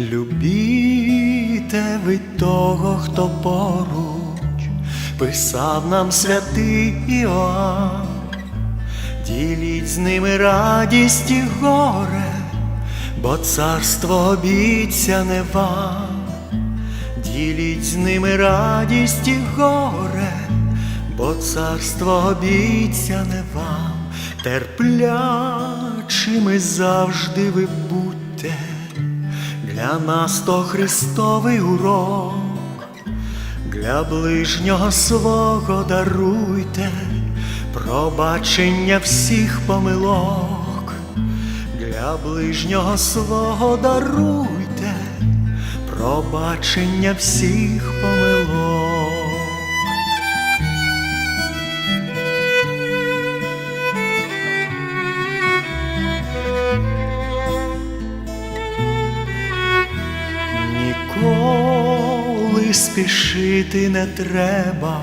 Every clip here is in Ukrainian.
Любіте ви того, хто поруч, писав нам святий Іоанн, діліть з ними радість і горе, бо царство обіцяне вам, діліть з ними радість і горе, бо царство обіцяне вам, терплячими завжди ви будьте. Для нас то Христовий урок, для ближнього свого даруйте пробачення всіх помилок, для ближнього свого даруйте пробачення всіх помилок. Ніколи спішити не треба,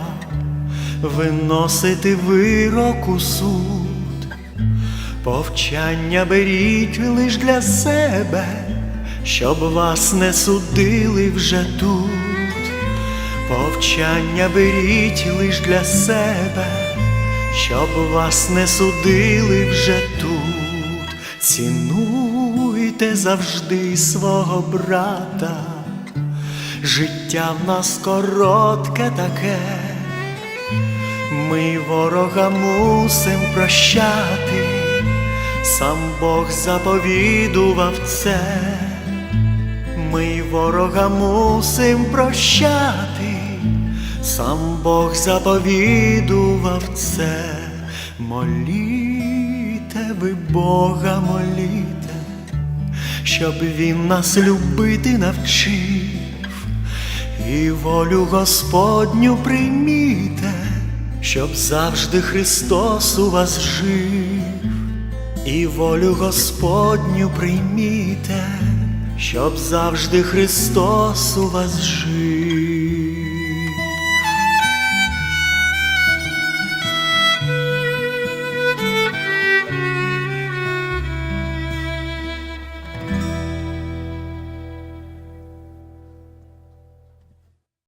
виносити вирок у суд, повчання беріть лиш для себе, щоб вас не судили вже тут, повчання беріть лиш для себе, щоб вас не судили вже тут, цінуйте завжди свого брата. Життя в нас коротке таке, ми ворога мусим прощати, сам Бог заповідував це, ми ворога мусим прощати, сам Бог заповідував це, моліте ви Бога, моліте, щоб він нас любити навчив і волю Господню прийміте, щоб завжди Христос у вас жив, і волю Господню прийміте, щоб завжди Христос у вас жив.